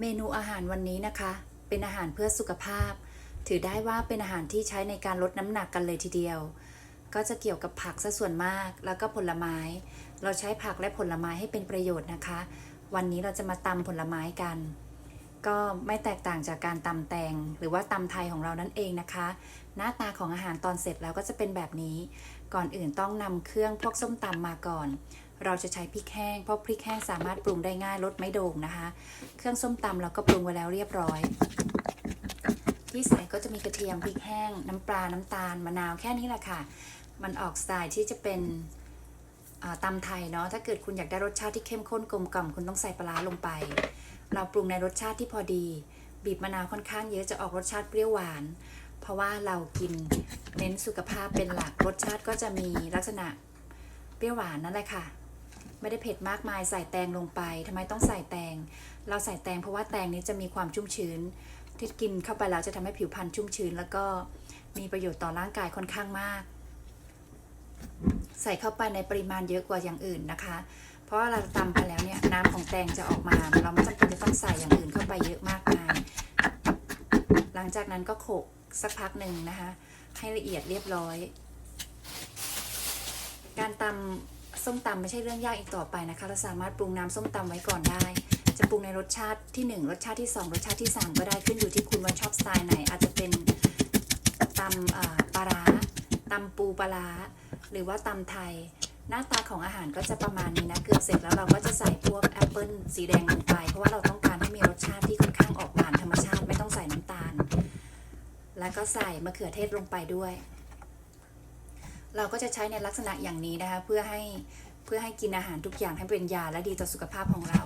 เมนูอาหารวันนี้นะคะ เป็นอาหารเพื่อสุขภาพ ถือได้ว่าเป็นอาหารที่ใช้ในการลดน้ำหนักกันเลยทีเดียว ก็จะเกี่ยวกับผักซะส่วนมากแล้วก็ผลไม้ เราใช้ผักและผลไม้ให้เป็นประโยชน์นะคะ วันนี้เราจะมาตำผลไม้กัน ก็ไม่แตกต่างจากการตำแตง หรือว่าตำไทยของเรานั่นเองนะคะ หน้าตาของอาหารตอนเสร็จแล้วก็จะเป็นแบบนี้ ก่อนอื่นต้องนำเครื่องพวกส้มตำมาก่อน เราจะใช้พริกแห้ง เพราะพริกแห้งสามารถปรุงได้ง่ายลดไม่โด่งนะคะ เครื่องส้มตำเราก็ปรุงไว้แล้วเรียบร้อย ที่ใส่ก็จะมีกระเทียมพริกแห้ง น้ำปลา น้ำตาล มะนาวแค่นี้แหละค่ะ มันออกสไตล์ที่จะเป็นตำไทยเนาะ ถ้าเกิดคุณอยากได้รสชาติที่เข้มข้นกลมกล่อมคุณต้องใส่ปลาร้าลงไป เราปรุงในรสชาติที่พอดี บีบมะนาวค่อนข้างเยอะจะออกรสชาติเปรี้ยวหวาน เพราะว่าเรากินเน้นสุขภาพเป็นหลัก รสชาติก็จะมีลักษณะเปรี้ยวหวานนั่นแหละค่ะ ไม่ได้เผ็ดมากมายใส่แตงลงไปทำไมต้องใส่แตง เราใส่แตงเพราะว่าแตงนี้จะมีความชุ่มชื้น ที่กินเข้าไปแล้วจะทำให้ผิวพรรณชุ่มชื้น แล้วก็มีประโยชน์ต่อร่างกายค่อนข้างมาก ใส่เข้าไปในปริมาณเยอะกว่าอย่างอื่นนะคะ เพราะว่าเราตำไปแล้วเนี่ยน้ำของแตงจะออกมา เราไม่จำเป็นจะต้องใส่อย่างอื่นเข้าไปเยอะมากมาย หลังจากนั้นก็โขลกสักพักหนึ่งนะคะ ให้ละเอียดเรียบร้อย การตำ ส้มตำไม่ใช่เรื่องยากอีกต่อไปนะคะ เราสามารถปรุงน้ำส้มตำไว้ก่อนได้ จะปรุงในรสชาติที่ 1 รสชาติที่ 2 รสชาติที่ 3 ก็ได้ขึ้นอยู่ที่คุณว่าชอบสไตล์ไหน อาจจะเป็นตำปลาร้าตำปูปลาร้าหรือว่าตำไทย หน้าตาของอาหารก็จะประมาณนี้นะ เกือบเสร็จแล้วเราก็จะใส่พวกแอปเปิลสีแดงลงไป เพราะว่าเราต้องการให้มีรสชาติที่ค่อนข้างออกหวานธรรมชาติไม่ต้องใส่น้ำตาล แล้วก็ใส่มะเขือเทศลงไปด้วย เราก็จะใช้ในลักษณะอย่างนี้นะคะ เพื่อให้เพื่อให้กินอาหารทุกอย่างให้เป็นยาและดีต่อสุขภาพของเรา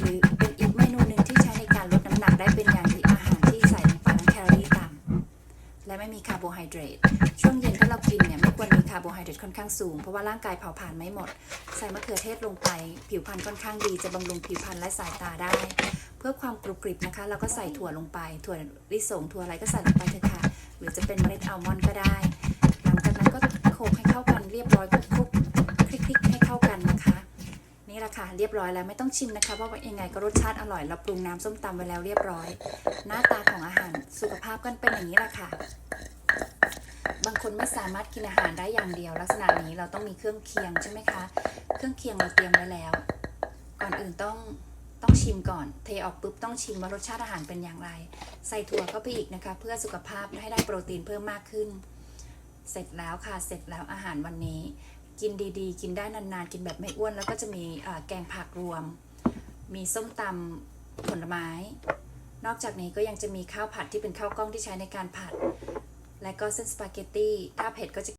หรือเป็นอีกเมนูหนึ่งที่ใช้ในการลดน้ำหนักได้เป็นอย่างที่อาหารที่ใส่ลงไปนั้นแคลอรี่ต่ำและไม่มีคาร์โบไฮเดรตช่วงเย็นถ้าเรากินเนี่ยไม่ควรมีคาร์โบไฮเดรตค่อนข้างสูง เพราะว่าร่างกายเผาผลาญไม่หมด ใส่มะเขือเทศลงไป ผิวพรรณค่อนข้างดีจะบำรุงผิวพรรณและสายตาได้ เพื่อความกรุบกริบนะคะ เราก็ใส่ถั่วลงไป ถั่วลิสงถั่วอะไรก็ใส่ลงไปเถอะค่ะหรือจะเป็นเมล็ดอัลมอนด์ก็ได้ รียบร้อยคลุกคลิกๆให้เข้ากันนะคะ นี่แหละค่ะเรียบร้อยแล้วไม่ต้องชิมนะคะว่ายังไงก็รสชาติอร่อยเราปรุงน้ำส้มตำไว้แล้วเรียบร้อย หน้าตาของอาหารสุขภาพก็เป็นอย่างนี้แหละค่ะ บางคนไม่สามารถกินอาหารได้อย่างเดียว ลักษณะนี้เราต้องมีเครื่องเคียงใช่ไหมคะ เครื่องเคียงเราเตรียมไว้แล้ว ก่อนอื่นต้องต้องชิมก่อน เทออกปุ๊บต้องชิมว่ารสชาติอาหารเป็นอย่างไร ใส่ถั่วเข้าไปอีกนะคะ เพื่อสุขภาพให้ได้โปรตีนเพิ่มมากขึ้น เสร็จแล้วค่ะ เสร็จแล้วอาหารวันนี้ กินดีๆ กินได้นานๆ กินแบบไม่อ้วน แล้วก็จะมีแกงผักรวม มีส้มตำผลไม้ นอกจากนี้ก็ยังจะมีข้าวผัดที่เป็นข้าวกล้องที่ใช้ในการผัด และก็เส้นสปาเกตตี้ ถ้าเผ็ดก็จะ